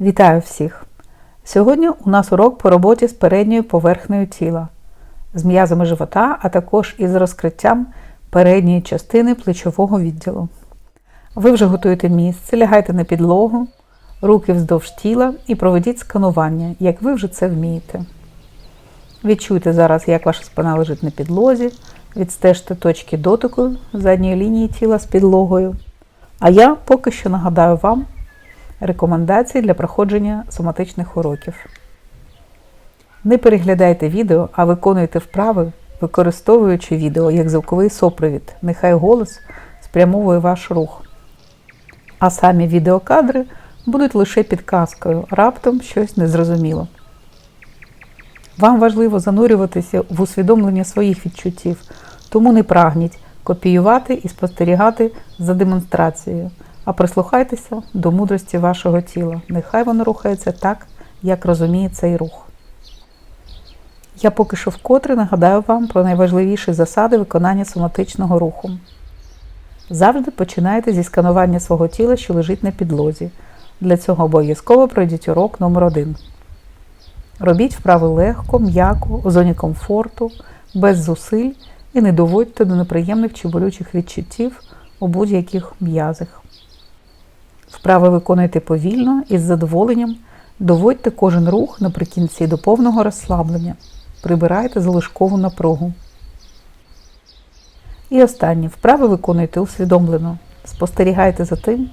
Вітаю всіх! Сьогодні у нас урок по роботі з передньою поверхнею тіла, з м'язами живота, а також із розкриттям передньої частини плечового відділу. Ви вже готуєте місце, лягайте на підлогу, руки вздовж тіла і проведіть сканування, як ви вже це вмієте. Відчуйте зараз, як ваша спина лежить на підлозі, відстежте точки дотику задньої лінії тіла з підлогою. А я поки що нагадаю вам рекомендації для проходження соматичних уроків. Не переглядайте відео, а виконуйте вправи, використовуючи відео як звуковий супровід. Нехай голос спрямовує ваш рух. А самі відеокадри будуть лише підказкою, раптом щось незрозуміло. Вам важливо занурюватися в усвідомлення своїх відчуттів, тому не прагніть копіювати і спостерігати за демонстрацією, а прислухайтеся до мудрості вашого тіла. Нехай воно рухається так, як розуміє цей рух. Я поки що вкотре нагадаю вам про найважливіші засади виконання соматичного руху. Завжди починайте зі сканування свого тіла, що лежить на підлозі. Для цього обов'язково пройдіть урок номер 1 Робіть вправи легко, м'яко, у зоні комфорту, без зусиль і не доводьте до неприємних чи болючих відчуттів у будь-яких м'язах. Вправи виконуйте повільно і з задоволенням. Доводьте кожен рух наприкінці до повного розслаблення. Прибирайте залишкову напругу. І останнє. Вправи виконуйте усвідомлено. Спостерігайте за тим,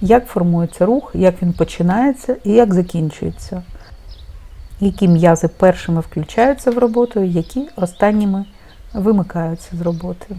як формується рух, як він починається і як закінчується. Які м'язи першими включаються в роботу, які останніми вимикаються з роботи.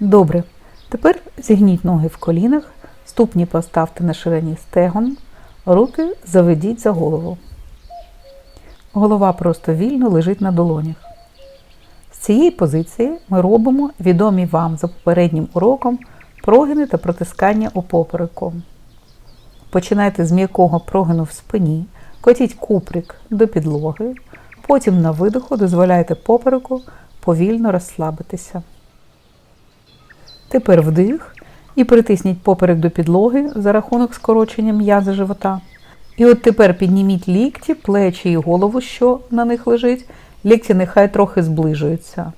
Добре. Тепер зігніть ноги в колінах, ступні поставте на ширині стегон, руки заведіть за голову. Голова просто вільно лежить на долонях. З цієї позиції ми робимо відомі вам за попереднім уроком прогини та протискання у. Починайте з м'якого прогину в спині, котіть куприк до підлоги, потім на видиху дозволяйте попереку повільно розслабитися. Тепер вдих і притисніть поперек до підлоги за рахунок скорочення м'язи живота. І от тепер підніміть лікті, плечі і голову, що на них лежить. Лікті нехай трохи зближуються.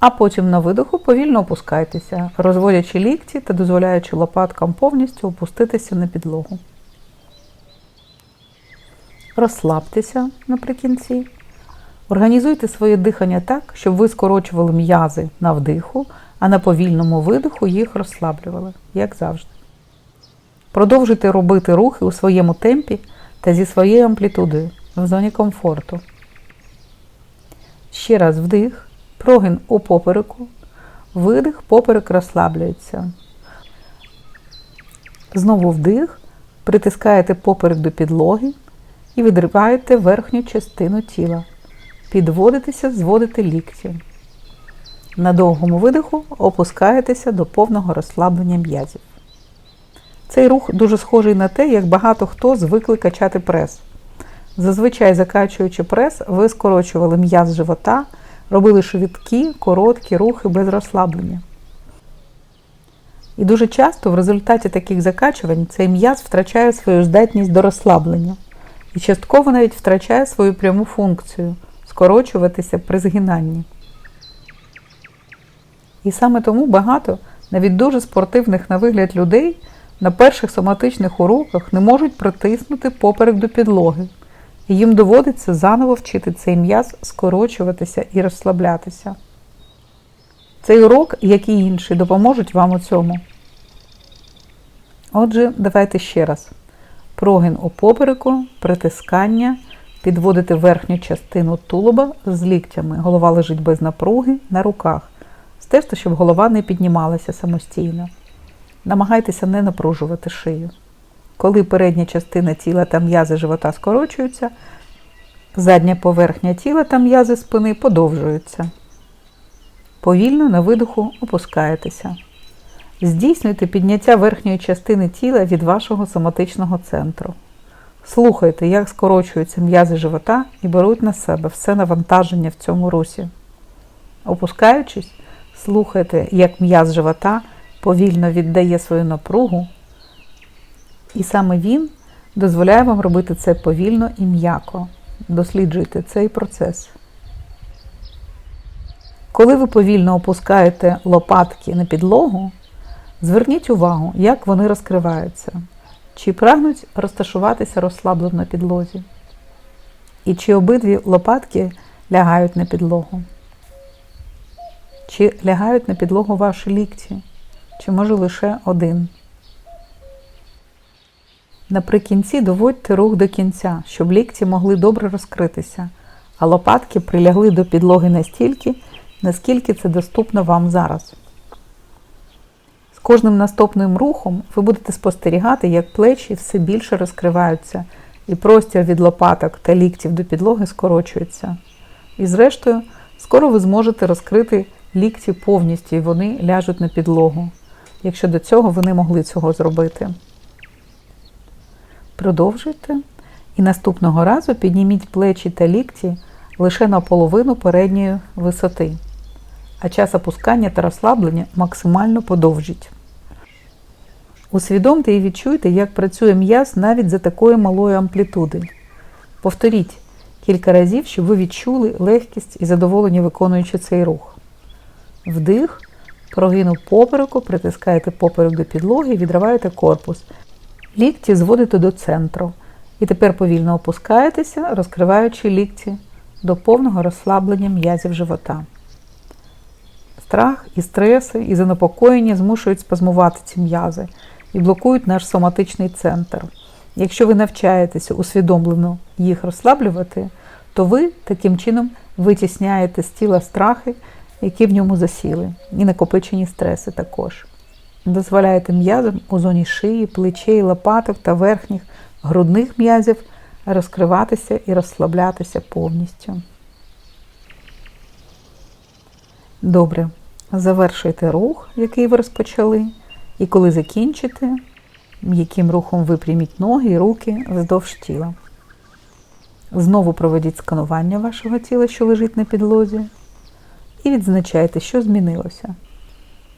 А потім на видиху повільно опускайтеся, розводячи лікті та дозволяючи лопаткам повністю опуститися на підлогу. Розслабтеся наприкінці. Організуйте своє дихання так, щоб ви скорочували м'язи на вдиху, а на повільному видиху їх розслаблювали, як завжди. Продовжуйте робити рухи у своєму темпі та зі своєю амплітудою в зоні комфорту. Ще раз вдих, прогин у попереку, видих, поперек розслаблюється. Знову вдих, притискаєте поперек до підлоги і відриваєте верхню частину тіла. Підводитеся, зводите лікті. На довгому видиху опускаєтеся до повного розслаблення м'язів. Цей рух дуже схожий на те, як багато хто звикли качати прес. Зазвичай, закачуючи прес, ви скорочували м'яз живота, робили швидкі, короткі рухи без розслаблення. І дуже часто в результаті таких закачувань цей м'яз втрачає свою здатність до розслаблення і частково навіть втрачає свою пряму функцію скорочуватися при згинанні. І саме тому багато, навіть дуже спортивних на вигляд людей, на перших соматичних уроках не можуть притиснути поперек до підлоги, і їм доводиться заново вчити цей м'яз скорочуватися і розслаблятися. Цей урок, як і інші, допоможуть вам у цьому. Отже, давайте ще раз. Прогин у попереку, притискання, підводити верхню частину тулуба з ліктями. Голова лежить без напруги на руках. Стежте, щоб голова не піднімалася самостійно. Намагайтеся не напружувати шию. Коли передня частина тіла та м'язи живота скорочуються, задня поверхня тіла та м'язи спини подовжуються. Повільно на видиху опускаєтеся. Здійснюйте підняття верхньої частини тіла від вашого соматичного центру. Слухайте, як скорочуються м'язи живота і беруть на себе все навантаження в цьому русі. Опускаючись, слухайте, як м'яз живота повільно віддає свою напругу І саме він дозволяє вам робити це повільно і м'яко. Досліджуйте цей процес. Коли ви повільно опускаєте лопатки на підлогу, зверніть увагу, як вони розкриваються, чи прагнуть розташуватися розслаблено на підлозі, і чи обидві лопатки лягають на підлогу, чи лягають на підлогу ваші лікті, чи може лише один. Наприкінці доводьте рух до кінця, щоб лікті могли добре розкритися, а лопатки прилягли до підлоги настільки, наскільки це доступно вам зараз. З кожним наступним рухом ви будете спостерігати, як плечі все більше розкриваються, і простір від лопаток та ліктів до підлоги скорочується. І зрештою, скоро ви зможете розкрити лікті повністю, і вони ляжуть на підлогу, якщо до цього ви не могли цього зробити. Продовжуйте і наступного разу підніміть плечі та лікті лише на половину передньої висоти, а час опускання та розслаблення максимально подовжіть. Усвідомте і відчуйте, як працює м'яз навіть за такої малої амплітуди. Повторіть кілька разів, щоб ви відчули легкість і задоволення виконуючи цей рух. Вдих, прогинув попереку, притискаєте поперек до підлоги, відриваєте корпус. Лікті зводите до центру. І тепер повільно опускаєтеся, розкриваючи лікті до повного розслаблення м'язів живота. Страх і стреси, і занепокоєння змушують спазмувати ці м'язи і блокують наш соматичний центр. Якщо ви навчаєтеся усвідомлено їх розслаблювати, то ви таким чином витісняєте з тіла страхи, які в ньому засіли, і накопичені стреси також. Дозволяєте м'язам у зоні шиї, плечей, лопаток та верхніх грудних м'язів розкриватися і розслаблятися повністю. Добре. Завершуйте рух, який ви розпочали, і коли закінчите, м'яким рухом випряміть ноги і руки вздовж тіла. Знову проведіть сканування вашого тіла, що лежить на підлозі, і відзначайте, що змінилося.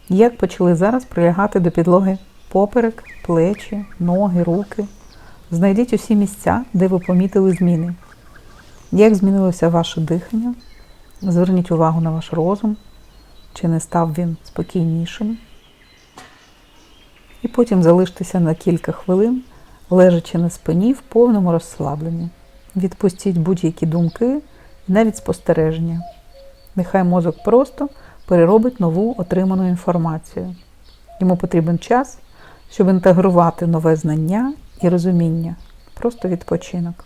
Як почали зараз прилягати до підлоги поперек, плечі, ноги, руки. Знайдіть усі місця, де ви помітили зміни. Як змінилося ваше дихання? Зверніть увагу на ваш розум, чи не став він спокійнішим. І потім залиштеся на кілька хвилин, лежачи на спині в повному розслабленні. Відпустіть будь-які думки навіть спостереження. Нехай мозок просто переробить нову отриману інформацію. Йому потрібен час, щоб інтегрувати нове знання і розуміння. Просто відпочинок.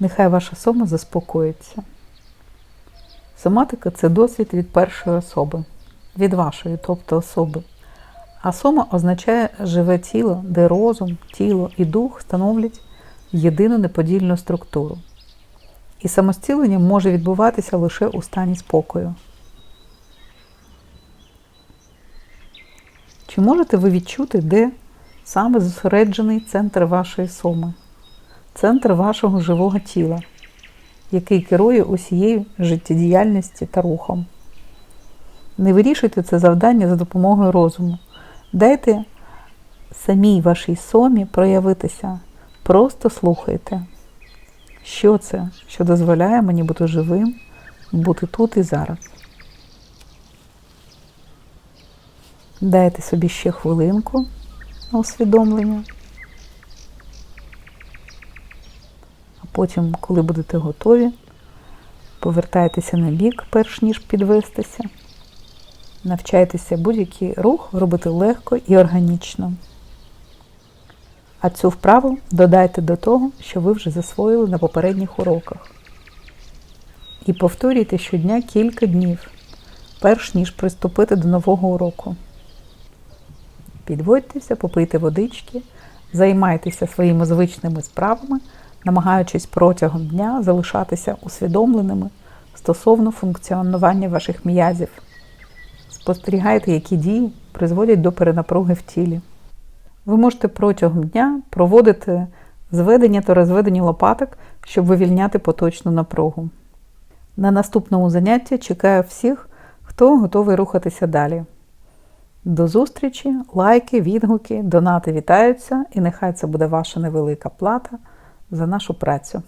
Нехай ваша сома заспокоїться. Соматика це досвід від першої особи, від вашої, тобто особи. А сома означає живе тіло, де розум, тіло і дух становлять єдину неподільну структуру. І самостілення може відбуватися лише у стані спокою. Чи можете ви відчути, де саме зосереджений центр вашої соми, центр вашого живого тіла, який керує усією життєдіяльністю та рухом? Не вирішуйте це завдання за допомогою розуму. Дайте самій вашій сомі проявитися. Просто слухайте. Що це, що дозволяє мені бути живим, бути тут і зараз? Дайте собі ще хвилинку на усвідомлення. А потім, коли будете готові, повертайтеся на бік, перш ніж підвестися. Навчайтеся будь-який рух робити легко і органічно. А цю вправу додайте до того, що ви вже засвоїли на попередніх уроках. І повторюйте щодня кілька днів, перш ніж приступити до нового уроку. Підводьтеся, попийте водички, займайтеся своїми звичними справами, намагаючись протягом дня залишатися усвідомленими стосовно функціонування ваших м'язів. Спостерігайте, які дії призводять до перенапруги в тілі. Ви можете протягом дня проводити зведення та розведення лопаток, щоб вивільняти поточну напругу. На наступному занятті чекаю всіх, хто готовий рухатися далі. До зустрічі, лайки, відгуки, донати вітаються, і нехай це буде ваша невелика плата за нашу працю.